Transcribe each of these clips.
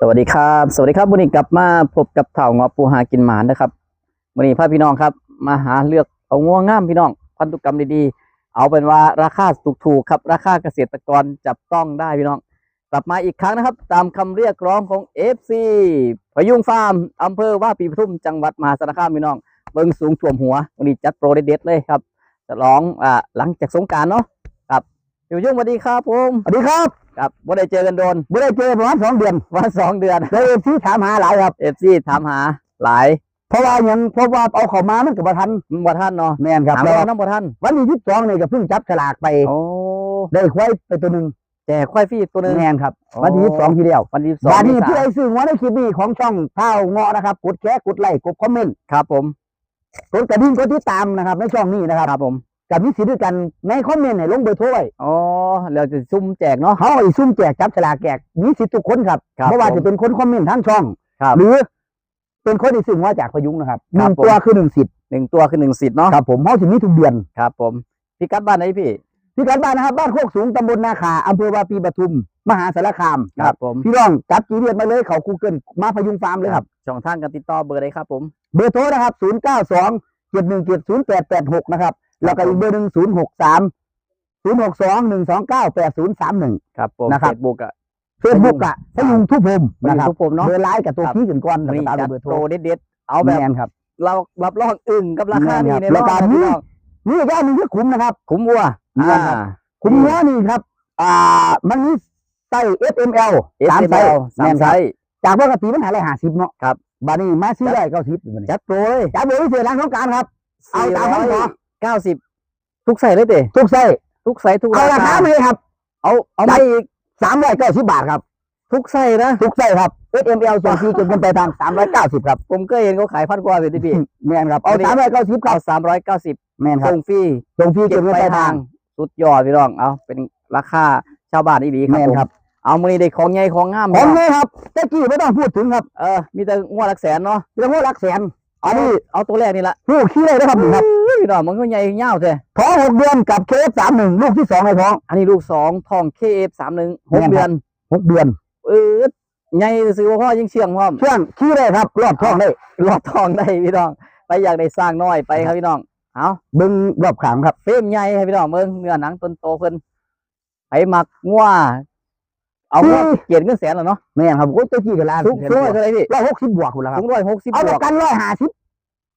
สวัสดีครับ สวัสดีครับวันนี้กลับมาพบกับเถ่างอปูหากินหมานนะครับวันนี้พาพี่น้องครับ มาหาเลือกเอาง่วงงามพี่น้อง พันธุกรรมดีๆ เอาเป็นว่าราคาถูกๆครับ ราคาเกษตรกรจับต้องได้พี่น้อง กลับมาอีกครั้งนะครับ ตามคำเรียกร้องของ FC พยุงฟาร์มอำเภอว่าปีปทุมจังหวัดมหาสารคามพี่น้อง เบิ้งสูงท่วมหัววันนี้จัดโปรเด็ดเลยครับจะร้องอ่าหลังจากสงการเนาะ ครับพี่พยุงสวัสดีครับผมสวัสดีครับครับว่าได้เจอกันโดนไม่ได้เจอประมาณสองเดือนวันสองเดือนเลยที่ถามหาหลายครับเอฟซีถามหาหลาย เพราะว่ายังเพราะว่าเอาเข้ามามันกับประทันมันบ่ท่านเนาะแม่นครับถามแล้วว่าน้ำบ่ท่านวันที่ที่สองนี่ก็เพิ่งจับฉลากไปโอ้ได้ควายไปตัวหนึ่งแจกควายฟรีตัวหนึงแม่นครับวันที่ที่สองทีเดียววันที่สองบาดนี้เมษผู้ใดซื้อหัวในคลิปนี้ของช่องเท้าเงาะนะครับ กดแชร์กดไลค์กดคอมเมนต์ครับผมกดกระดิ่งกดติดตามนะครับในช่องนี้นะครับครับผม กับมิสิทธิ์ด้วยกันในคอมเมนต์ให้ลงเบอร์โทรไว้อ๋อเราจะซุ่มแจกเนาะเขาไอ้ซุ่มแจกจับฉลากแจกมีสิทธิ์ทุกคนครับครับไม่ว่าผมจะเป็นคนคอมเมนต์ทั้งช่องครับหรือเป็นคนที่ซื้อหัวจากพยุงนะครับหครันึ่บงผมตัวคือหนึ่งสิทธิ์หนึ่งตัวคือหนึ่งสิทธิ์เนาะครับผมเขาจะมีทุกเดือนครับ ผมพี่กัดบ้านไหนพี่ที่การบ้านนะครับบ้านโคกสูงตำบลนาคาอำเภอวาปีปทุม มหาสารคามครับผมพี่น้องจับจีเรียนมาเลยเขาคูเกิลมาพยุงฟาร์มเลยครับช่องทางการติดต่อเบอร์ใดครับผม เบอร์โทรนะครับ0 9 2 7 1 7 0 8 8 6นะครับ แล้วก็อีกเบอร์หนึ่ง0 6 3 0 6 2 1 2 9 8 0 3 1ครับผมนะครับเฟซบุ๊กอะ เฟซบุ๊กอะพยุงทุกพรมพยุงนะครับทุกพรมเนอะเบอร์ไลน์กับตัวครับขี้กันก่อนวันแล้วนี้ก็ตามจัดเบอร์โทโปรรเด็ดๆเอาแบบแมนครับ เรารับรองอึ้งกับราคานี้แม่ในนครับรอบรายการนะนี้ พี่น้องนี่อีกอย่างหนึงคือขุมนะครับ คุ้มวัวแม่นครับขุมเนื้อนี่ครับ อ่า มันมีไส้ FML อ่าสามไส้ SML สาแม่มนคไซรับส์ จากปกติมันหาอะไรหาสิบเนาะครับ บานี้มาซื้อได้เก้าสิบจัดโปรเลยจากเบอร์พิเศษร้านของการครับ เอาตามนั้นพอ เก้าสิบทุกไซส์เลยเด้ทุกไส้ทุกไซส์ทุกเอาราราคาคาไหมครับ เอาเอาไม่อีกสามร้อยเก้าสิบบาทครับ ทุกไส้นะทุกไส้ครับ SML ส่งฟรีเก็บเงินไปลายทางสามร้อยเก้าสิบครับผมก็เห็นเขาขายพันกว่าเลยที่พี่แม่นครับเอาอันนี้สามร้อยเก้าสิบครัเอาบสามร้อยเก้าสิบแม่นครับส่งฟรีส่งฟรีเก็เก็บบเงินไปไปลายทาทางงสุดยอดพี่น้องเอาเป็นราคาชาวบ้านอีดีครับแม่นผมครับเอามือนี้ได้ของใหญ่ของงามของเนาะนี้ครับตะกี้ไม่ต้องพูดถึงครับเออมีแต่งวดหลักแสนเนาะเรื่องว่ารักแสนเอาอันนี้เอาตัวแรกนี่ละลูกขี้เลยนะครับนี่ครับ พี่น้องมันก็ใหญ่เง่าวเลยท้องหกเดือนกับเคสสามหนึ่งลูกที่สองในท้อง อันนี้ลูกสองทองเคเอฟสามหนึ่งหกแม่นครับเดือนหกเดือน เออใหญ่ซื้อว่าพ่อยิ่งเชื่องพร้อมเชื่องขี้เลยครับรอบท้องได้รอดทองได้พี่น้อง ไปอยากได้สร้างน้อยไปครับพี่น้องเอาเบิ้งรอบขางครับเฟรมใหญ่ให้พี่น้องเบิ่งเนื้อหนังต้นโตเพิ่นไปหมักงัวเอางัวอืมเกียรติเงินแสนแล้วเนาะแม่นครับโอ้ยตะกี้กันล้านสูงสูงเท่าไหร่พี่ร้อยหกสิบบวกคุณแล้วครัสูบงร้อยหกสิบเอาบปวระกกันร้อยห้าสิบ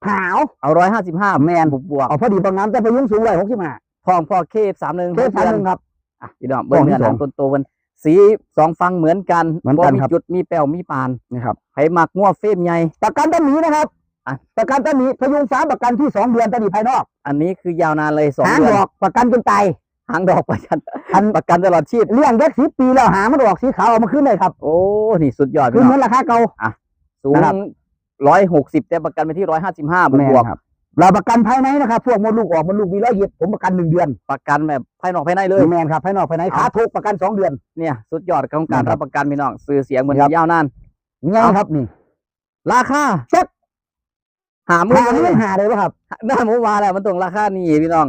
หาวเอาร้อยห้าสิบห้าแม่นบวกบวกเอาพอดีประงามแต่พยุงสูงร้อยหกสิบห้าทองพ่อเคฟสามหนึ่งเคสสามหนึ่งครับอะพี่น้องเบิ่งทองที่เนื้อหนังสองต้นโตเพิ่นสีสองฟังเหมือนกันเหมือนกันมีครับจุดมีแป้วมีปานนี่ครับไปหมักงัวเฟรมใหญ่ประกันต้นหนีนะครับอะประกันต้นหนีพยุงฟ้าประกันที่สองเดือนต้นหนีภายนอก อันนี้คือยาวนานเลยสองหางเดือนดอกประกันจนตายหางดอกประกันอันประกันตลอดชีพเลี้ยงเด็กสิบปีแล้วหางมันออกสีขาวเอามาขึ้นเลยครับ โอ้นี่สุดยอดคืพี่อน้เหมือองนราคาเก่าสูงนะครับ ร้อยหกสิบแต่ประกันไปที่ร้อยห้าสิบห้าบวกแม่บวกนครับเราประกันภายในนะครับ พวกมดลูกออกมดลูกมีร้อยเย็บผมประกันหนึ่งเดือนประกันแบบภายนอกภายในเลย แมนครับภายนอกภายในเอาขาทุกประกันสองเดือน เนี่ยสุดยอดของการนะครับรับประกันพี่น้องซื้อเสียงเหมือนครับ ยาวนานไงเอาครับนี่ราคาเจ็ดหามือหาเลเรื่ยองหาเลยป่ะครับ หน้าหมูมาแล้วมันต้องราคานี่พี่น้อง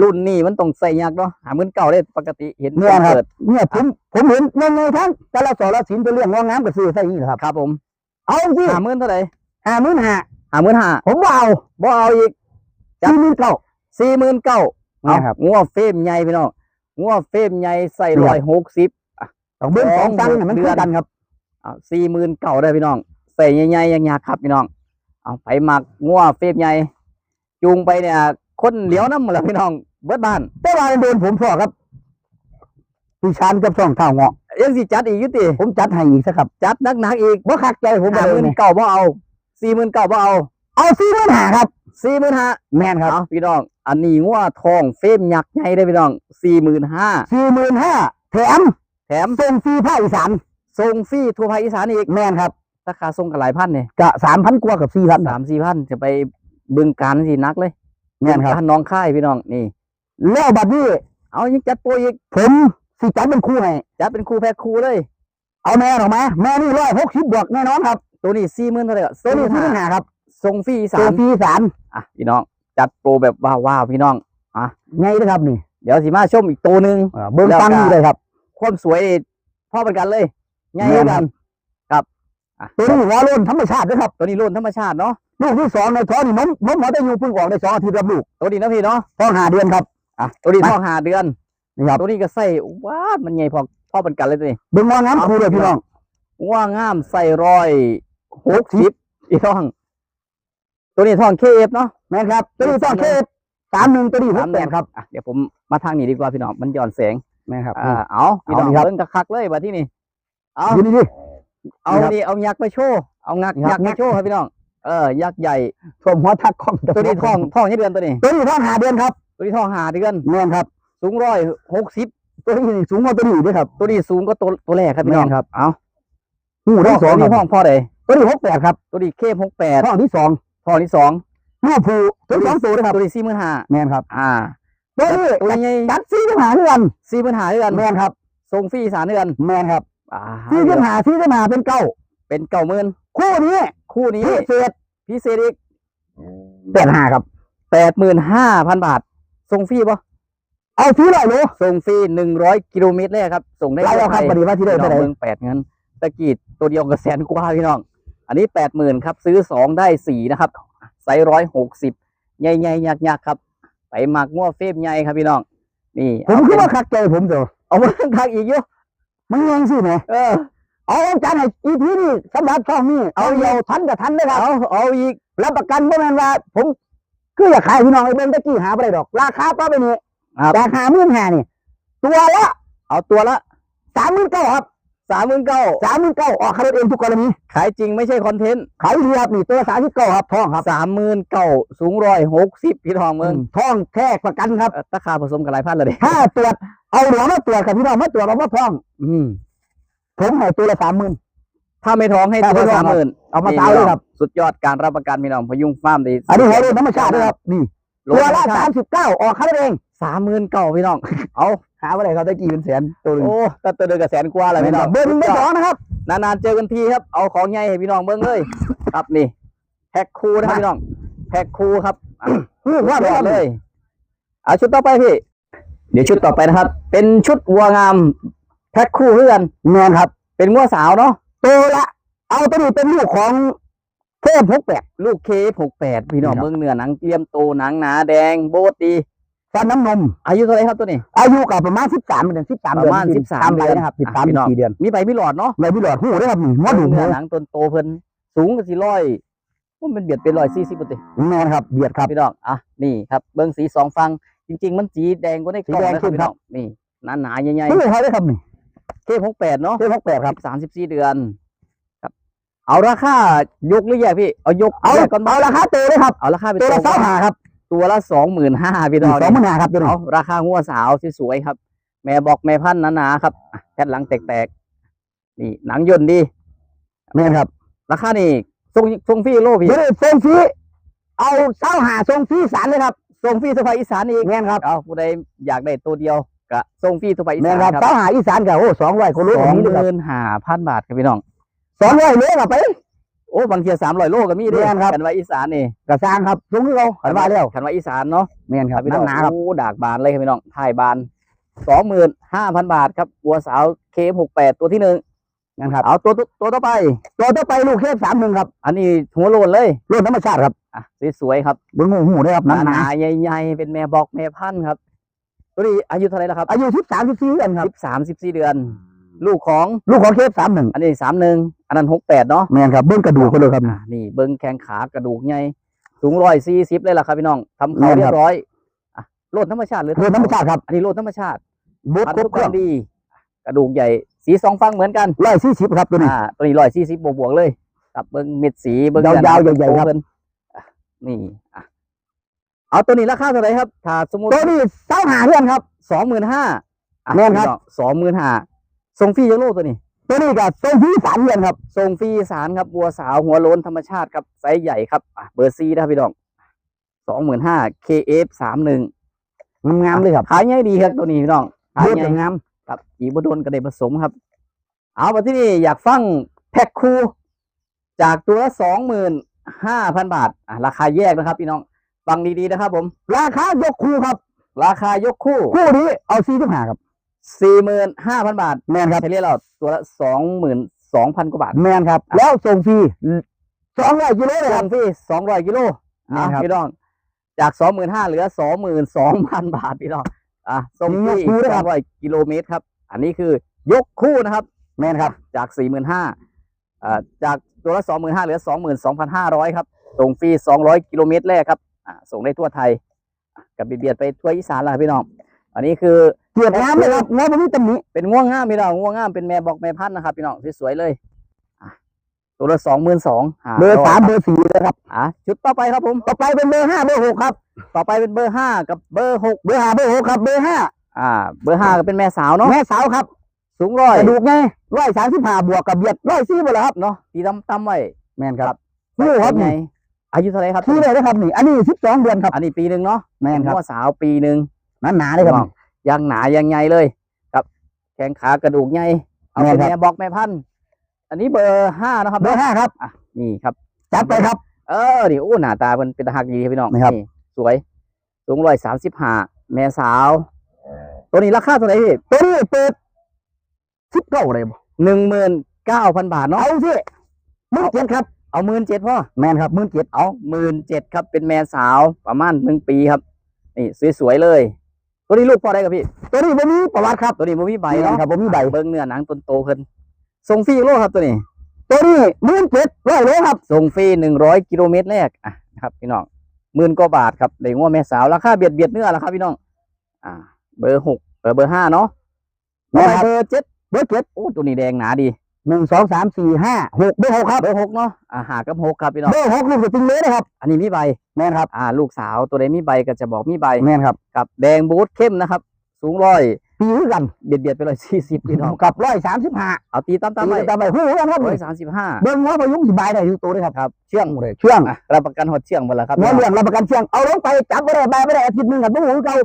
รุ่นนี้มันต้องใส่ยักษ์เนาะหาเงินเก่าได้ปกติเห็นเนี่ยครับ เปิดเนี่ยผมผมเห็นยังไงทั้งแต่ละสอละสินไปเรื่องงองน้ำกับซื้อใส่นี่แหละครับ ครับผมเอาสิหาเงินเท่าไหร่ หาหมื่นหาหาเงินหาผมว่าเอาบ่เอาอีกจัดสี่หมื่นเก้าสี่หมื่นเก้าเนี่ยครับงัวเฟรมใหญ่พี่น้องงัวเฟรมใหญ่ใส่เดืร้ออดยหกสิบต้องเบิ้งสองตังค์เนี่ยมันเดืคืออนกันครับเอาสี่หมื่นเก่าได้พี่น้องใส่ใหญ่ๆยังยากครับพี่น้อง เอาไปหมักงัวเฟรมใหญ่จูงไปเนี่ยคนเหลียวน้ำหมดแล้วพี่น้อง เบิดบ้านแต่ว่าโดนผมพอครับพี่ชานกับช่องเท่าเงาะยังสิจัดอีกอยุติผมจัดให้อีกสักครับ จัดหนักๆอีกว่าคักใจผมหาเลหยมื่นเนี่ยเก่าบ่เอา สี่หมื่นเก่าบ่เอา เอาสี่หมื่นหาครับสี่หมื่นห้าแมนครับเอาพี่น้อง อันนี้งัวทองเฟรมยักษ์ใหญ่ได้อพี่น้องสี่หมื่นห้าสี่หมื่นห้าแถม แถมส่งฟรีภาคอีสานส่งฟรีทั่วภาคอีสานอีกแมนครับราคาส่งกันหลายพันเนี่ยกะสามพันกว่ากับสี่พันสามสี่พันจะไปบึงการสินักเลยแม่นครับบึงกาน้องค่ายพี่น้องนี่แล้วบัดนี้ เอายังจัดโปรอีกผมสิจัดเป็นคู่ให้จัดเป็นคู่แพ็คคู่เลย เอาแม่ออกมาแม่นี่ร้อยหกสิบบวกแน่นอนครับ ตัวนี้สี่หมื่นเท่าไหร่ก็ตัวนี้สี่45,000หาครับส่งฟรีอีตัสาวนฟรีสารอะพี่น้อง จัดโปรแบบว้าวๆพี่น้องไงนะครับนี่ เดี๋ยวสิมาชมอีกตัวหนึ่งเออเบิ้งแล้วก็ตังนี่เลยครับ ความสวยนี่พ่อเป็นกันเลยง่ายแม่นกัครันบครับอะตัวนี้หัวโล้นธรรมชาตินะครับ ตัวนี้รุ่นธรรมชาติเนาะลูกที่สองในท้องนี่นมนมหัวตะยูเพิ่งออกได้สองอาทิตย์รับลูกตัวนี้นะพี่เนาะท้องหาเดือนครับอะตัวนี้มาท้องหาเดือนนี่ครับตัวนี้ก็ใส่ว้าดมันใหญ่พอพอเป็นกันเลยตัวนี้เบิ่งว่างามครูเลยพี่น้องว่างามใส่รอย หกสิบอีท้อง ตัวนี้ท้องเคเอฟเนาะแม่นครับ ตัวนี้ต้องเคสามหนึ่งตัวนี้หกแปดครับอะเดี๋ยวผมมาทางนี้ดีกว่าพี่น้องมันย้อนแสงแม่นครับอ่าเอาพี่น้องเอาดิครับเบิ่งคักๆเลยมาที่นี่เอายินดีดิเอานี่ครับนี่เอายักษ์ไปโชว์เอางักยัยักกษ์ษ์ไปโชว์ครับพี่น้องเออยักษ์ใหญ่ท่วมหัวทักของตัวนี้ท้องท้องยี่เดือนตัวนี้ ตัวนี้ท้องหาเดือนครับ ตัวนี้ท้องหาเดือนแม่นครับสูงร้อยหกสิบตัวนี้สูงกว่าตัวนี้ด้วยครับ ตัวนี้สูงก็ตัวตัวแรกครับพี่น้องแม่นครับ เอาหูทั้งสองตัวนี้คห้รัอบงพ่อใด ตัวนี้หกแปดครับตัวนี้เคหกแปดท้องที่สองท้องที่สองลูกผูตัวสองตัวนะครับตัวนี้สี่หมื่นห้าแม่นครับ อ่าตัวนี้ตัวใหญ่ตัดสี่สิบหาเดือนสี่หมื่นห้าเดือนแม่นครับส่งฟรีสามเดือนแม่นครับอ่าสี่สิบหาสี่สิบหาเป็นเก้าเป็นเก้าหมื่นคู่นี้คู่นี้พิเศษพิเศษอีกแปดห้าครับแปดหมื่นห้าพันบาทส่งฟรีปะเอาซื้อหน่อยหนูส่งฟรีหนึ่งร้อยกิโลเมตรเลยครับ ส่งได้ไล่เอาครับทั่วปไทยฏิวัติที่ได้พี่น้เท่าองไหร่เมืองแปดเงินตะกีดตัวเดียวกับแสนกว่าพี่น้อง อันนี้แปดหมื่นครับซื้อสองได้สี่นะครับไซส์ร้อยหกสิบใหญ่ๆยักๆครับไปหมักง้วเฟบใหญ่ครับพี่น้อง นี่ผมเคือว่าคักใจผมเถอะเอามาคักอีกเยอะมันยังสิไหมเออเอาจานให้อีพีนี่สำหรับช่องนี้เอาเยาทันกับทันได้ครับเอาเอาอีกรับประกันบ่แม่นว่า ผมคืออยากขายพี่น้องไอ้เบิ้งตะกี้หาบ่ไปดอก ราคาต่อไปนี้ครับแต่หามื่นห้านี่ตัวละ เอาตัวละสามหมื่นเก้าครับ สามหมื่นเก้าสามหมื่นเก้าออกค่ารถเองทุกกรณีขายจริงไม่ใช่คอนเทนต์ขายดีครับนี่ตัวสามสิบเก้าครับทองครับสามหมื่นเก้าสูงร้อยหกสิบพี่ทองเมืองทองแท้ประกันครับเอ่อราคาผสมกับหลายพันเลยเด้ถ้าตรวจเอาหลวงมาตรวจกับพี่น้องมาตรวจเอาว่าทอง อืมผมให้ตัวละสามหมื่นถ้าไม่ท้องให้ถ้าตัวไม่ท้สาองมหมื่นเอามาตายเลยครับ สุดยอดการรับประกันพี่น้องพยุงฟาร์มดีอันนี้หัวเรือธรรมชาติด้วยครับนี่โลตัวละละสามสิบเก้าออกค่ารถเอง สามหมื่นเก้าพี่น้อง เอาหาว่าอะไรเขาตะกี้เป็นแสนตัวหนึงโอ้แต่ตัวเดือนกับแสนกว่าเลยพี่น้องเบอร์หนึ่งเบอร์สองนะครับ นานๆเจอกันทีครับ เอาของใหญ่ให้พี่น้องเบิ้งเลย ครับนี่แพ็คคู่นะครับพี่น้อง แพ็คคู่ครับอะนี่ว่าสุดได้ยอดเลเลยยเอาชุดต่อไปพี่ เดี๋ยวชุดต่อไปนะครับ เป็นชุดวัวงาม แพ็คคู่เพื่อนแมนครับ เป็นงัวสาวเนาะตัวละ เอาตัวนี้เป็นลูกของเทพหกแปดลูกเคหกแปดพี่น้องครับเบิ้งเนื้อหนังเตรียมโตหนังหนาแดงโบด ดีฟันน้ำนม อายุเท่าไหรครับตัวนี้ อายุกับประมาณสิบสามเดือนสิบสามปเดือนระมาณสิบ13ใบเดือนนะครับสิบอะสามพี่น้อง สี่เดือนมีใบมีหลอดเนาะใบพี่หลอดหูได้ครับนี่หัวดูเนื้หูอหนังต้นโตเพิ่นสูงก็สี่ร้อยมันเป็นเบียดเป็นร้อยสี่สิบปติแมนครับเบียดครับ พี่น้องอะนี่ครับเบิ้งสีสองฟังจริง ๆ มันสีแดงกว่าในกล่องสีแดงนะครับขึ้นพี่ครัน้อบงนี่หนาหนาๆใหญ่นี่เขาได้ครับนี่ๆเคหกแปดเนาะเทพหกแปดครับ สามสิบสี่เดือนครับ เอาราคายกหรือแยกพี่เอายกเอาแยกก่อนเอาราคาเตเลยครับเอาราคาเป็นตัวละตัวเท่าหาครับ ตัวละสองหมื่นห้าพี่น้องสองหมื่นห้าครับตัวนี้เอาราคางัวสาวสวยๆครับ แม่บอกแม่พันธุ์หนาๆครับอะแผ่นหลังแตกๆนี่หนังยนต์ดีแมนครับ ราคานี่ทรงทรงฟรีโลพี่เดี๋ยวทรงฟรีเอาเท่าหาทรงฟรีสารเลยครับทรงฟรีสภาอีสานอีกแมนครับเอาผู้ใดอยากได้ตัวเดียวก็ทรงฟรีสภาอีแมสานนครับครับเท่าหาอีสานกับโอ้สองร้อยคนรู้สผองมนี่หครับมื่นห้าพันบาทครับพี่น้องสองร้อยเลยครับไปโอ้บางทีสามร้อยโลก็มีเด้แม่นครับกันว่าอีสานนี่กระซางครับสูงขึ้นเราขันว่าแล้วกันว่าอีสานเนาะแมนครับพี่หน้องนาๆครับโอ้ดากบานเลยครับพี่น้องถ่ายบานสองหมื่นห้าพันบาทครับวัวสาวเคหกแปดตัวที่หนึ่งนะครับเอาตัวตัวตัวต่อไป ตัวต่อไปลูกเทพสามหนึ่งครับ อันนี้หัวโลนเลยรุ่นธรรมชาติครับอะสวยๆครับเบิ้งหูหูได้ครับหหนานาๆใหญ่ๆเป็นแม่บอกแม่พันธุ์ครับตัวนี้อายุเท่าไหรแล้วครับๆอายุสิบสามสิบสี่เดือนครับสิบสามสิบสี่เดือน ลูกของลูกของเทพสามหนึ่งอันนี้สามหนึ่งอันนั้นหกแปดเนาะแมนครับเบิ้งกระดูกเขาเลยครับ อ่านี่เบิ้งแข้งขากระดูกใหญ่สูงร้อยสี่สิบเลยล่ะครับพี่น้องทำเขาแม่นเรีคยรับบร้อยอะโลดธรรมชาติหรือรุ่นธรรมชาติครับ อันนี้โลดธรรมชาติบุตพันครบธุเคกรรื่รองมดี กระดูกใหญ่สีสองฟังเหมือนกันร้อยสี่สิบครับตัวนี้อ่าตัวนี้ร้อยสี่สิบบวกบวกๆเลยกับเบิ้งเม็ดสีเบิ้งยาวๆด้นใหญ่ๆครับโตเพิ่นอะนี่อะเอาตัวนี้ราคาเท่าไหร่ครับถ้าสมมติตัวนี้เท่าหาเดือนครับสองหมื่นห้าแม่นครับสองหมื่นห้า ส่งฟรียังโลตัวนี้ตัวนี้กับทรงฟรีสามเดือนครับส่งฟรีสารครับบัวสาวหัวโล้นธรรมชาติครับไซส์ใหญ่ครับอะเบอร์ซีนะครับพี่น้องสองหมื่นห้า KF สามหนึ่งงามๆเลยครับขายง่ายดีครับตัวนี้พี่น้องขายเลือดง่ายงามครับอีบโดนกระเดผสมครับ เอามาที่นี่อยากฟังแพ็คคูจากตัวละสองหมื่นห้าพันบาทอะราคาแยกนะครับ พี่น้องฟังดีๆนะครับผม ราคายกคู่ครับ ราคายกคู่ คู่นี้เอาสี่สิบห้าครับ สี่หมื่นห้าพันบาทแมนครับเฉลี่ยเราตัวละสองหมื่นสองพันกว่าบาทแมนครับ แล้วส่งฟรีสองร้อยกิโลเลยคส่รับ งฟรีสองร้อยกิโลแม่นครับอะพี่น้อง จากสองหมื่นห้าเหลือสองหมื่นสองพันบาทพี่น้องอะส่งฟรียกคู่ด้วยสคอรับงร้อยกิโลเมตรครับ อันนี้คือยกคู่นะครับ แมนครับ จากสี่หมื่นห้าอ่าจากตัวละสองหมื่นห้าเหลือสองหมื่นสองพันห้าร้อยครับ ส่งฟรีสองร้อยกิโลเมตรแรกครับอ่าส่งได้ทั่วไทยอะกับเบียดๆไปทั่วอีสานแล้วครับพี่น้อง อันนี้คือ เกียรติงามเลยครับงามมันมีตำหนิเป็นง่วงง่ามพี่น้องง่วงง่ามเป็นแม่บอกแม่พันธุ์นะครับพี่น้องสวยๆเลยอะตัวละสองหมื่นสองเบอร์สามเบอร์สี่เลยครับอะชุดต่อไปครับผมต่อไปเป็นเบอร์ห้าเบอร์หกครับ ต่อไปเป็นเบอร์ห้ากับเบอร์หกเบอร์ห้าเบอร์หกครับเบอร์ห้าอ่า เบอร์ห้าก็เป็นแม่สาวเนาะแม่สาวครับ สูงร้อยกระดูกไงร้อยสามสิบห้าบวกกับเบียดร้อยสี่หมดแล้วครับเนาะตีตั้มตั้มไว้แมนครับนี่ครับเป็นไงนี่อายุเท่าไหรครับที่เลยนะครับนี่อันนี้สิบสองเดือนครับอันนี้ปีหนึ่งเนาะแมนครับว่าสาวปีหนึ่งนั่นหนาเลยครับ พี่น้องยังหนายังใหญ่เลย ครับ แข้งขากระดูกใหญ่เอาเป็นแม่นครับแม่บอกแม่พันธุ์อันนี้เบอร์ห้านะครับ เบอร์ห้าครับอะนี่ครับ จัดไปครับ เออนี่โอ้หน้าตามันเป็นตาหักดีครับพี่น้องนี่ครับสวยสูงร้อยสามสิบห้าแม่สาว ตัวนี้ราคาเท่าไหร่พี่ตัวนี้เปิดสิบเก้าเลยบ่หนึ่งหมื่นเก้าพันบาทเนาะเอาสิมื่นเจ็ดครับ เอาหมื่นเจ็ดพ่อแมนครับมื่นเจ็ดเอาหมื่นเจ็ดครับเป็นแม่สาวประมาณหนึ่งปีครับ นี่สวยๆเลย ตัวนี้ลูกพ่อได้กับพี่ ตัวนี้ผมมีประวัติครับ ตัวนี้บ่มีใบแม่เนาะนครับผมมีใบเบิ้งเนื้อหนังต้นโตเพิ่นส่งฟรีโลครับตัวนี้ ตัวนี้มื่นเจ็ดร้อยโลครับส่งฟรีหนึ่งร้อยกิโลเมตรแรกอะนะครับพี่น้องหมื่นกว่าบาทครับได้งัวแม่สาวราคาเบียดเบียดเนื้อแล้วครับพี่น้อง อ่า เบอร์หกเบอร์เบอร์ห้าเนาะนะต่อครับไปเบอร์เจ็ดเบอร์เจ็ดโอ้ตัวนี้แดงหนาดี หนึ่งสองสามสี่ห้าหกเบอร์หกครับเบอร์หกเนาะอ่าหากับหกครับพี่น้องเบอร์หกลูกสปริงเลยนะครับ อันนี้มีใบแมนครับอ่าลูกสาวตัวใดมีใบก็จะบอกมีใบแมนครับกับแดงบูทเข้มนะครับ สูงร้อยปีคือกันเบียดเบียดไปร้อยสี่สิบพี่น้องกับร้อยสามสิบห้าเอาตีตั้มตั้มปีไปตามไปหูกันครับร้อยสามสิบห้าเบิ้งว่าพยุงสิบายได้ทุกตัวเลยครับครับเชื่องเลยเชื่องอะรับประกันหดเชื่องหมดแล้วครับหัวเรื่องรับประกันเชื่องเอาลงไปจับไม่ได้บายไม่ได้อาทิตย์หนึงครับพวกหูเก่า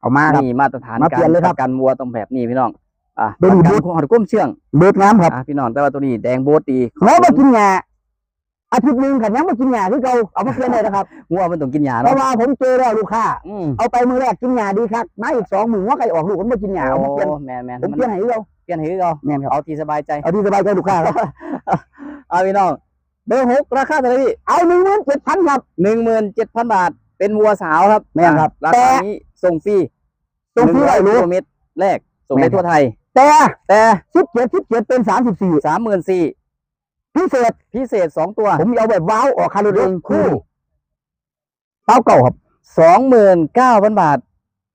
เอามาครับนี่มาตรฐานมาเปลี่ยนเลยครับประกันวัวต้องแบบนี้พี่น้อง อะเดี๋ยวดูประกันหดก้มเชื่องเบิดงามครับอะพี่น้องแต่ว่าตัวนี้แดงโบ๊ทดีเขามากินหญ้าอาทิตย์หนึงขันยังมากินหญ้าคือเก่าเอามาเปลี่ยนเลยนะครับงัวมันต้องกินยาเพเนาะราะว่าผมเจอแล้วลูกค้าอืมเอาไปมือแรกกินหญ้าดีครับมาอีกสองมือว่าไก่ออกลูกผมมากินหญ้าเอามาเปลี่ยนโอ้แมนแมนผมเปลี่ยนให้เราเปลี่ยนให้เราแม่นครับเอาที่สบายใจเอาที่สบายใจลูกค้าครับเอาพี่น้องเบอร์หกราคาเท่าไหร่พี่เอาหนึ่งหมื่นเจ็ดพันครับหนึ่งหมื่นเจ็ดพันบาท เป็นวัวสาวครับแม่นครับอะราแต่คานี้ส่งฟรีตรงที่100ไรกิรู้โลเมตรแรกส่งแม่ได้นครับทั่วไทย แต่แต่สิบเจ็ดสิบเจ็ดเป็นสามสิบสี่สามหมื่นสี่พิเศษ พิเศษสองตัว ผมเอาแบบว้าวออกคาร์ดเองยกคู่คู่เต้าเก่าครับสองหมื่นเก้าพันบาท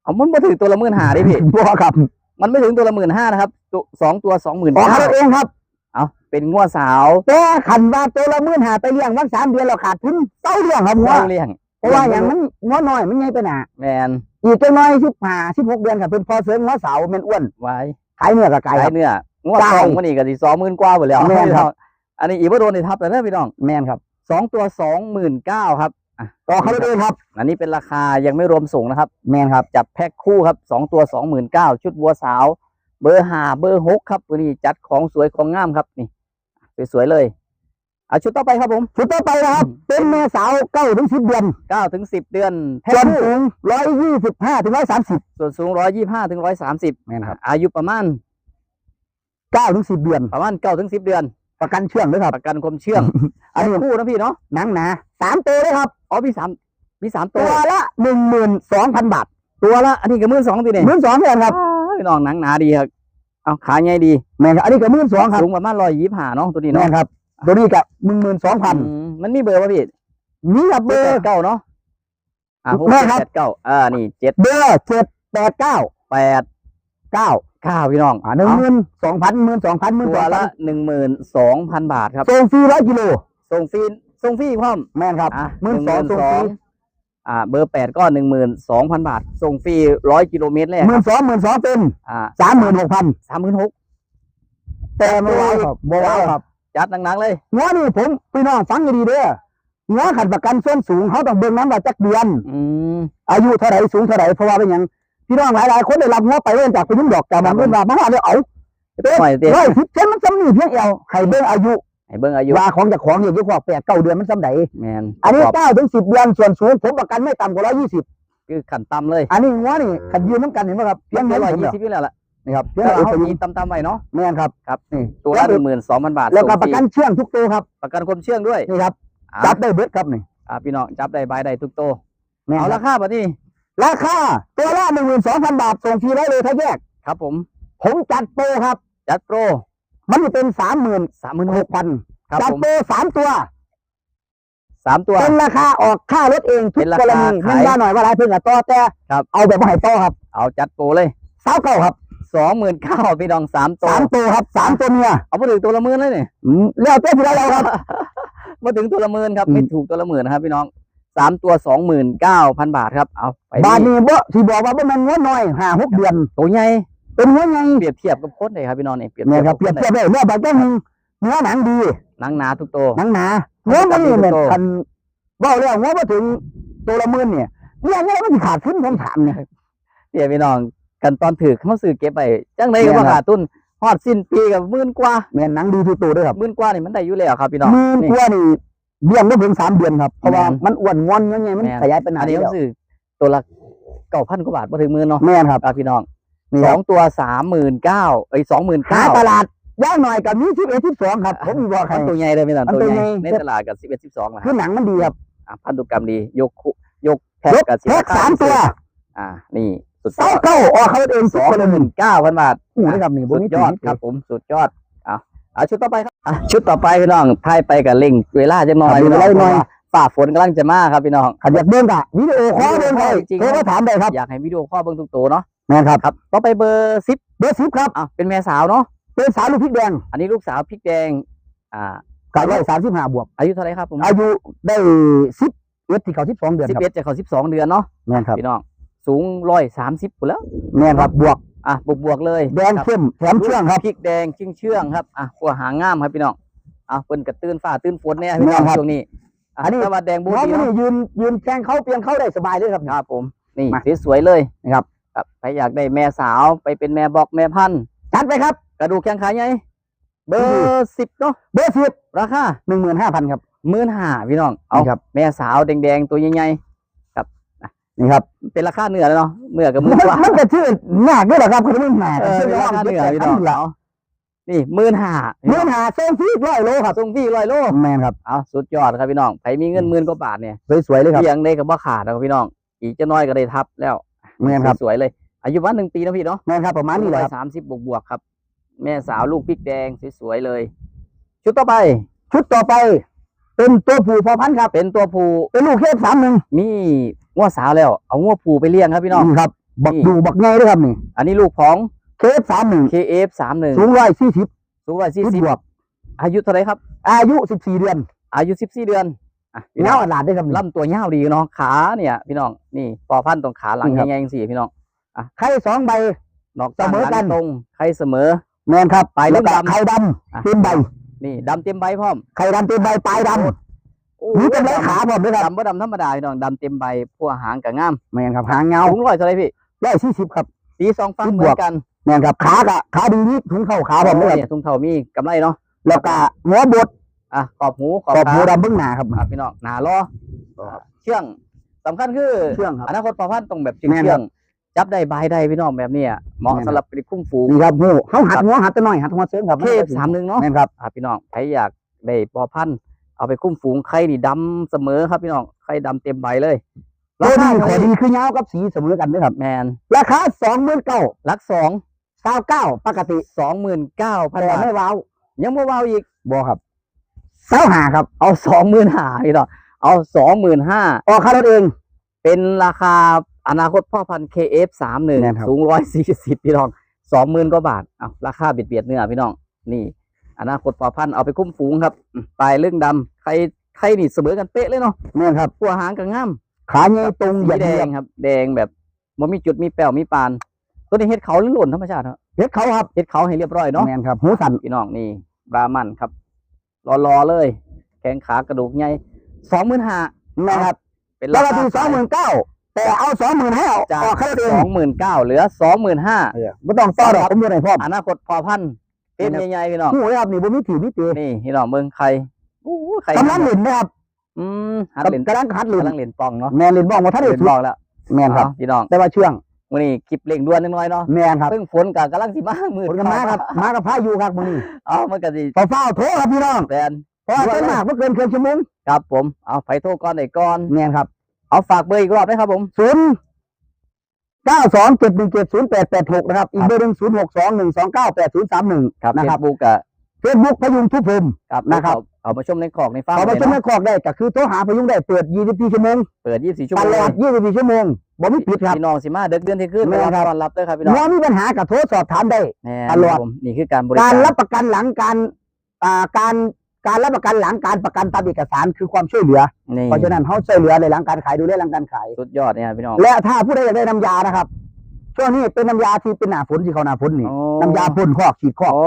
เอามันมาถึงตัวละหมื่นห้าดิพี่บัวครับ มันไม่ถึงตัวละหมื่นห้านะครับตัวสองตัวสองหมื่นออกเก้าคาร์ดเองครับเอาเป็นงัวสาว แต่ขันว่าตัวละหมื่นหาไปเลี้ยงวันสามเดือนเราขาดทุนเต้าเลี้ยงครับหัวเต้าเลี้ยงเพราะว่าอย่างนั้นหัวน้อยมันไงไปหนาแมนอีกจังน้อยสิบห้าสิบหกเดือนครับเป็นพอเสริมหัวเสาเม็นอ้วนไว้ ขายเนื้อกับไก่ ขาคยรับเนื้องัวไก่ทองมันนี่ก็สิสองหมื่นกว่าหมดแล้วแม่นครับ อันนี้อีกว่าโดนในทับแต่เด้อพี่น้องแมนครับสองตัวสองหมื่นเก้าครับอะออกคาร์ดเองครับ อันนี้เป็นราคายังไม่รวมส่งนะครับ แมนครับจับแพ็คคู่ครับสองตัวสองหมื่นเก้าชุดวัวสาว เบอร์ห้าเบอร์หกครับตัวนี้จัดของสวยของงามครับนี่สวยๆเลย เอาชุดต่อไปครับผม ชุดต่อไปนะครับ เป็นแม่สาวเก้าถึงสิบเดือนเก้าถึงสิบเดือนแพ็คส่วนคู่สูงร้อยยี่สิบห้าถึงร้อยสามสิบส่วนสูงร้อยยี่ห้าถึงร้อยสามสิบแมนครับ อายุประมาณเก้าถึงสิบเดือน ประมาณเก้าถึงสิบเดือน ประกันเชื่องด้วยครับ ประกันความเชื่อง อันนี้แพ็คคู่นะพี่เนาะหนังหนาสามตัวเลยครับ อ๋อมีสามมีสามตัตัววละหนึ่งหมื่นสองพันบาท ตัวละ อันนี้ก็มื่นสองตีเนี่ยหมื่นสองเดือนครับพี่น้องหนังหนาดีครับเอาขาใหญ่ดีแม่นครับอันนี้ก็หมื่นสองครับสูงประมาณร้อยยี่ห้าเนาะตัวนี้แม่เนาะนครับ ตัวนี้กับหนึ่งหมื่นสองพันอืมมันมีเบอร์ป่ะพี่นี่ครับเบอเจ็ดร์เก้าเนาะอ่าหกแม่เจ็ดครับแปดเก้าอ่านี่เจ็ดเบอร์เจ็ดแปดเก้าแปดเก้าเก้าพี่น้องอ่าหนึ่งหมื่นสองพันหมื่นสองพันหมื่นตัสวองพัละนหนึ่งหมื่นสองพันบาทครับส่งฟรีร้อยกิโลส่งฟรีส่งฟรีพร้อมแม่นครับอะหมื่นสองส่งฟรีอ่าเบอร์แปดก็หนึ่งหมื่นสองพันบาท ส่งฟรีร้อยกิโลเมตรแรกหมื่นสองหมื่นสองเป็นอ่าสามหมื่นหกพันสามหมื่นหกแต่ไม่ว้าวครับบ่ว้าวครับ จัดหนักๆเลยหัวนี่ผมพี่น้องฟังให้ดีเด้อหัวขันประกันส่วนสูงเขาต้องเบิ่งน้ำว่าจักเดือนอืมอายุเท่าไหร่สูงเท่าไหร่เพราะว่าเป็นหยังพี่น้องหลายๆคนได้รับหัวไปเล่นจากไปยุ่งดอกแต่มันเป็นว่ามาว่าเดี๋ยวเอาหน่อยเดียวร้อยสิบเซนมันซ้ำนี่เพียงเอวให้เบิ่งอายุให้เบิ่งอายุว่าของจากของอย่างที่ขวบแปดเก้าเดือนมันซ้ำไหนแมนอันนี้ประกบเก้าถึงสิบเดือนส่วนสูงผมประกันไม่ต่ำกว่าร้อยยี่สิบคือขันต่ำเลย อันนี้หัวนี่ขันยืนน้ำกันเห็นไหมครับเพียงร้เห็นอยผมยี่แล้วสิบอยู่แล้วล่ะ นี่ครับเดี๋เดี๋ยยววเราเอาเอาไปมีตำๆไว้เนาะแม่นครับครับนี่ตัวละหนึ่งหมื่นสองพันบาทแล้วก็ส่งประฟกันเชื่องทุกตัวครับ ประกันความเชื่องด้วยนี่ครับอะจับได้เบิดครับนี่อ่าพี่น้องจับได้บายได้ทุกโตวแม่นเอาครารับคาบัดนี้ราคาตัวละหนึ่งหมื่นสองพันบาทส่งฟรีได้เลยถ้าแยกครับผม ผมจัดโปรครับ จัดโปรมันจะเป็นสามหมื่นสามหมื่นหหกกพันครับจัดผมโปรสามตัวสามตัวเป็นราคาออกค่ารถเองทุเป็กนรากรคาณีขาไม่ยว่าหน่อยว่าหลายเพิ่งกับต่อแต่ครับเอาแบบมาให้ต่อครับ เอาจัดโปรเลยสาวเก่าครับ สองหมื่นเก้าพี่น้องสามตัวสามตัวครับสามตัวเมียเอาไปถึงตัวละหมื่นเลยนี่อืมแล้วแต่ผู้ใดเราครับ มาถึงตัวละหมื่นครับอืมไม่ถูกตัวละหมื่นนะครับ พี่น้องสามตัวสองหมื่นเก้าพันบาทครับเอาไปบาทนี้บ่ที่บอกว่าบ่แม่นงัวน้อยห้าหกเดือนตัวใหญ่เป็นงัวใหญ่เปรียบเทียบกับโคตรเลยครับพี่น้องนี่เปรียบแม่เทียบครับกับเปรียบโคตรเทียบได้เนื้อบางแก้วหนึงเนื้อหนังดีหนังหนาทุกตัวหนังหนาเนื้อมันนี่แม่นโตคันเว้าแล้วงัวบ่ถึงตัวละหมื่นเนี่ยเนี่ยเนี่ยมันสิขาดทุนผมถามเนี่ยเดี๋ยวพี่น้อง กันตอนถือเขาซื้อเก็บไปจังไรก็แม่บ่นครับขาดทุนฮอดสิ้นปีกับหมื่นกว่าแม่นหนังดีทุกตัวเด้วยครับหมื่นกว่านี่มันได้อยู่แล้วครับพี่น้องหมื่นนี่กว่านี่เบี้ยงบ่ถึงสามเดือนครับเพราะว่าแม่นมันอ้วนงอนงันไงมันแม่นขยายไปหนาอันนี้แล้เขาวซื้อตัวละเก้าพันกว่าบาทมาถึงหมื่นเนาะแม่นครับครับพี่น้องนี่สคอรับงตัวสามหมื่นเก้าเอ้ยสองหมื่นหาเก้าตลาดย่างหน่อยกับนี้สิบเอ็ดสิบสองครับผมมีบอกใครมันตัวใหญ่เลยพี่น้องมันตัวตัวใหญ่ใหญ่ในตลาดกับสิบเอ็ดสิบสองนะคือหนังมันดีครับอะพันธุกรรมดียกคุยกแพ็ครถกับแพ็กสามตัว อ่านี่สุดย เต้าอดเก้าออกเขาเองสองคนละหหมื่นึ่งนเก้าพันบาทโอ้โหนี่ครับนี่สุดยอดนี่ครับผมสุดยอดอะอะชุดต่อไปครับอะชุดต่อไปพี่น้องทายไปกับเล่งเวลาจะหน่อยครับเวลาจะหน่อยเพราะว่าฝ่าฝนกำลังจะมาครับพี่น้องขันอยากเดินกะวิดีโอคอลเดินไปจริงๆโทรมาถามได้ครับอยากให้วิดีโอข้อลเบิ้งทุกตัวเนาะแม่นครับครับต่อไปเบอร์สิบเบอร์สิบครับอะเป็นแม่สาวเนาะเป็นสาวลูกพริกแดง อันนี้ลูกสาวพริกแดงอ่ากับร้อยสามสิบห้าบวก อายุเท่าไหรครับผมอายุได้สิบเอ็ดที่เขาสิบสองเดือนสิบครับเอ็ดจะเข้าสิบสองเดือนเนาะแม่นครับพี่น้อง สูงร้อยสามสิบแล้วแม่นครับบวกอะบวกบวกๆเลยแดงครับเข้มแถมเชื่องครับพริกแดงเชื่องเชื่องๆครับอะหัวหางงามครับพี่น้องอะเปิ้นกระตื้นฟ้าตื้นฝนเนี่ยพี่น้องแม่นครับช่วงนี้อะอันนี้สวัสดแดงบูน้องดีนี่เนาะยืนยืนแทงเขาเปลี่ยนเข้าได้สบายเลยครับครับผมนี่มาสวยๆเลยนะครับครับใครอยากได้แม่สาวไปเป็นแม่บอกแม่พันธุ์จัดไปครับ กระดูกแข้งขาใหญ่เบออืร์สิบเนาะเบอร์สิบราคาหนึ่งหมื่นห้าพันครับหมื่นห้าพี่น้องเอานี่ครับแม่สาวแดงๆตัวใหญ่ นี่ครับๆเป็นราคาเนื้อแล้วเนาะเนื้อกับมืมัอนกว่ามันจะชื่อหนักด้วยเหรอครับคุณไม่หนักเออเป็นราคาเนื้อพี่น้องเอานี่หมื่นห้าเมื่อหาเส้นฟีร้อยโลครับส่งพี่ร้อยโลแมนครับเอาสุดยอดครับพี่น้องใครมีเงินหมื่นกว่าบาทเนี่ยสวยๆเลยครับเพียงได้กับว่าขาดนะครับพี่น้อง อีกจะน้อยก็ได้ทับแล้วแมนครับสวยๆเลย อายุวันหนึ่งปีนะพี่เนาะแมนครับประมาณนี้แหร้ละอยครับสามสิบบวกบวกๆครับ แม่สาวลูกพริกแดงสวยๆเลย ชุดต่อไป ชุดต่อไป เป็นตัวผู้พอพันธุ์ครับ เป็นตัวผู้เป็นลูกเคฟสามหนึ่งมี งัวสาวแล้ว เอางัวผู้ไปเลี้ยงครับพี่น้องนี่ครับ บักนี่ดูบักไงด้วยครับนี่ อันนี้ลูกของเคฟสามหนึ่ง KF สามหนึ่งสูงร้อยสี่สิบสูงร้อยสี่ชุดสิบบวกอายุเท่าไหรครับ อายุสิบสี่เดือน อายุสิบสี่เดือนอะพี่น้เงาองอลาดด้วยครับนี่ลำตัวยาวดีเนาะขาเนี่ย พี่น้องนี่ปอพันธุ์ตรงขาหลังนี่ครับใหญ่ๆสี่พี่น้องไข่สองใบนอกจากเสมอกันหลังตรงใครเสมอแมนครับปลายแล้วก็ดำไข่ดอะำเต็มใบนี่ดำเต็มใบพร้อมไข่ดำเต็มใบปลายดโอ้ำ หรือเป็นไรขาผมด้วยครับดำบ่ดำธรรมดาพี่น้องดำเต็มใบพวกหางกับงามแมนครับหางเงาสูงร้อยเท่าไหรพี่ร้อยสี่สิบครับสีสองฝั่งชุดเหบมืวอกนกันแมนครับขากะขาดีนี่ถุงเข้าขาผมด้วยครับเนี่ยทุ่งเท่ามีกำไรเนาะแล้วก็หัวบดอะขอบหูขอบขอบหูขาดำเบื้องหน้าครับอะพี่น้องหนาล้อเชื่องสำคัญคือเชื่องครับอนาคตปอพันธุ์ตรงแบบเชื่แม่นครัอบงๆจับได้บายได้พี่น้องแบบเนี้ยเหมาะแม่นครับสำหรับไปคุ้มฝูงนี่ครับหูเขาหัดหัวหัดตัวน้อยหัดหัวเสริมครับเคฟสามหนึ่งเนาะแม่นครับอะพี่น้องใครอยากได้ปอพันธุ์ เอาไปคุ้มฝูงใครนี่ดำเสมอครับพี่น้องใครดำเต็มใบเลยตัวนี้ราขอคาดีคือเงากับสีเสมอกันด้วยครับแมนราคาสองหมื่นเก้าลักสองเก้าเก้าปกติสองหมื่นเก้าพันแต่บาทไม่ว้าวยังไม่ว้าวอีกบอครับเส้าหาครับ เอาสองหมื่นห้าพี่น้องเอาสองหมื่นห้าออกค่ารถเองเป็นราคาอนาคตพ่อพันธุ์ KF สามหนึ่งแน่นครับสูงร้อยสี่สิบพี่น้องสองหมื่นกว่าบาทเอาราคาเบียดเบียดเนื้อพี่น้องนี่ อนาคตพ่อพันธุ์เอาไปคุ้มฝูงครับอืมปลายเรื่องดำใครใครนี่เสมอกันเป๊ะเลยเนาะแม่นครับหัวหางกับง่ามขาเงยตรงสีอย่างแดเดียงวครับ แดงแบบมันมีจุดมีแป้วมีปาน ตัวนี้เฮ็ดเขาหรือหล่นธรรมชาติครับเฮ็ดเขาครับเฮ็ดเขาให้เรียบร้อยเนาะแม่นครับหูสั่นพี่น้องนี่บรามันครับรอๆเลย แข้งขากระดูกใหญ่สองหมื่นห้าแม่นครับเป็นแล้วราก็คาดูสองหมื่นเก้าแต่เอาสองหมื่นให้อจากอกค่ารถเองสองหมื่นเก้าเหลือสองหมื่นห้าเออไม่ต้องต่อดอกผมดูในอยพร้อมอนาคตพอพันธุ์ เป็นนะครับใหญ่ๆพี่น้องหูเลยครับนี่บ่มีถือมีเตะนี่พี่น้องเมืองใครอู้หูใครกำลังเล่นนะครับอืมหัดเล่นกำลังหัดเล่นกำลังเล่นปองเนาะแม่นเล่นบ้องว่าถ้าได้เล่นสุบดอกแล้วแม่นครับเอาพี่น้องแต่ว่าเชื่องมื้อนี้คลิปเร่งด่วนนิดหน่อยเนาะแม่นครับเพิ่งฝนก็กำลังสิมามืดผลกันมาครับมากับพายุครับมื้อนี้เอามันก็สิเฝ้าเฝ้าโทรครับพี่น้องแฟนเพราะว่าส่วนมากบ่เกินครึ่งชั่วโมงครับผมเอาไฟโทรก่อนได้ก่อนแม่นครับเอาฝากเบอร์อีกรอบนะครับผมศูนย์ เก้าสองเจ็ดหนึ่งเจ็ดศูนย์แปดแปดหกนะครับ อีกเบอร์หนึ่งศูนย์หกสองหนึ่งสองเก้าแปดศูนย์สามหนึ่งครับนะครับ Facebook อะเฟซบุ๊กพยุงทุกพรมครับนะครับเอาเอามาชมในคอกในฟาร์มเขาไปเลยชมในเนาะคอกได้ก็คือโทรหาพยุงได้เปิด24ชั่วโมงเปิด 24 ชั่วตโมงลอด24ชั่วโมงบ่มีปิดครับพี่น้องสิมาเด็กเดือนที่ขึ้นแม่ครับต้อนรับเด้อครับพี่น้องว่ามีปัญหากับโทรสอบถามได้แน่ตลอด ครับผมนี่คือการบริกาการ รรับประกันหลังการอ่าการ การรับประกันหลังการประกันตามเอกสารคือความช่วยเหลือ นี่เพราะฉะนั้นเขาช่วยเหลือในหลังการขายดูแลหลังการขาย สุดยอดเนี่ยพี่น้อง และถ้าผู้ใดอยากได้น้ำยานะครับ ช่วงนี้เป็นน้ำยาที่เป็นหน้าฝนที่เขาหน้าฝนนี่โอ้น้ำยาพ่นคอกฉีดคอกโอ้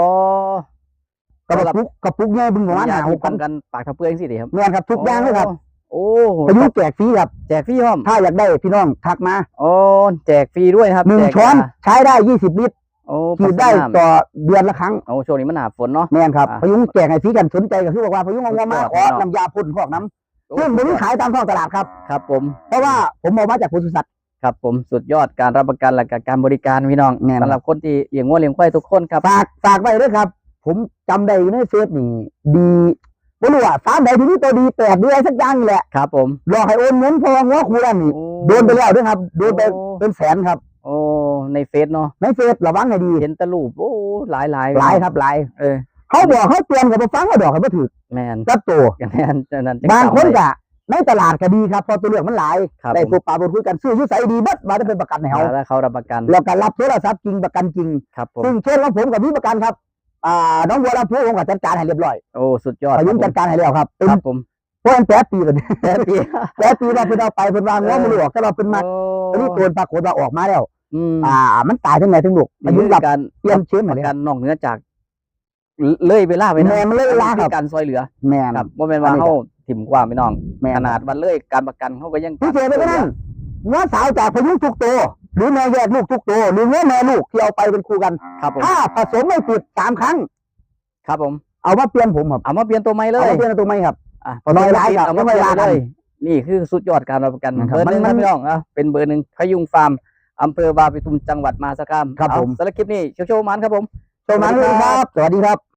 กระปุกกระปุกง่ายบึงประมาณน้ำยาหาหที่กป้พัอนงกันปากทะเปื้อนสิครับเงินครับทุกอย่างเลยครับโอ้พยุงแจกฟรีครับ แจกฟรีห้อมถ้าอยากได้พี่น้องทักมา โอ้แจกฟรีด้วยครับหนึ่งแจกช้อนยาใช้ได้20ลิตร โอ้ฉีดได้ผสมน้ำต่อเดือนละครั้งโอ้ช่วงนี้มันหนาฝนเนาะแม่นครับอะพยุงแจกให้ฟรีกันสนใจก็คือบอกว่าพยุงเอางวมาสุดขยออดเนาะน้ำยาพ่นคอกน้ำซึ่งผมขายตามท้องตลาดครับครับผมเพราะว่าผมเอามาจากปศุสัตว์ครับผมสุดยอดการรับประกันและการบริการพี่น้องแน่นอนสำหรับคนที่เลี้ยงวัวเลี้ยงควายทุกคนครับฝากฝากไว้ด้วยครับ ผมจำได้อยู่ในเฟซนี่ดีไม่รู้ว่าฟาร์มใดที่นี่ตัวดีแปดเดือนสักอย่างนี่แหละครับผมหลอกให้โอนเงินเพองัวคูนั่นนี่โอ้โดนไปแล้วด้วยครับโดนไปโอ้เป็นแสนครับ โอ้ในเฟซเนาะในเฟซระวังให้ดีเห็นแตะลูปโอ้หลายหลายหลายครับหลายเออเขาบอกเขาเตือนกับฟังเขาดอกเขาไม่ถือแมนจับตัวกันแมนจังนั้นจับางคนจำไว้กะในตลาดก็ดีครับเพอตัวเลือกมันหลายครับได้ผมพบปะพูดคุยกันซื้ออยุใสดีเบัดมาได้เป็นประกันให้เขาแล้วเขารับประกันแล้วก็รับโทรศัพท์จริงประกันจริงครับผมซึ่งเช่นของผมกับพี่ประกันครับอ่าน้องบัวลำพูผมก็จัดการให้เรียบร้อยโอ้สุดยอดพยุงคจัรัดบการให้แล้วครับเป็นผมครับผม เพราะมันแปดปีแล้วเนี่ยแป๊บเดียวแปดปีเราเป็นเอาไปเป็นวางง้อมือหลอกถ้าเราเป็นมาโอ้อันนี้ตัวปรากฏว่าออกมาแล้วอืมอ่า มันตายทั้งไหนทั้งลูกพนี่ยุคืงอหลับการเปลี่ยนเชื้อปมาระเลยกันนอกเหนือจากเลยเวลาไปนะแม่มันเลยเวลาครับอันนี้อการซอยเหลือ แมนครับว่าเป็นว่าอันนี้เขาถิ่มกว่าพี่น้องแมนขนาดวันเลยการประกันเขาก็ยังพี่เจไปก็นั่นเนื้อสาวจากพยุงทุกตัวหรือแม่แยกลูกทุกตัวหรือเนื้อแม่ลูกที่เอาไปเป็นคู่กันครับผมถ้าผสมไม่ติดสามครั้ง ครับผม เอามาเปลี่ยนผมครับเอามาเปลี่ยนตัวใหม่เลเอายมาเปลี่ยนตัวใหม่ครับ อะน้อยหลายครับเอามาเปลี่ยนไม่ว่ากันเลยนี่คือสุดยอดการรับประกันนะครับเบอร์หนึ่งมันะนพี่น้องอะเป็นเบอร์หนึ่งพยุงฟาร์มอำเภอบาปิทุมจังหวัดมหาสารคามครับเอาผมสำหรับคลิปนี้โชว์โชว์มันครับผมสวัสดีครับ สวัสดีครับ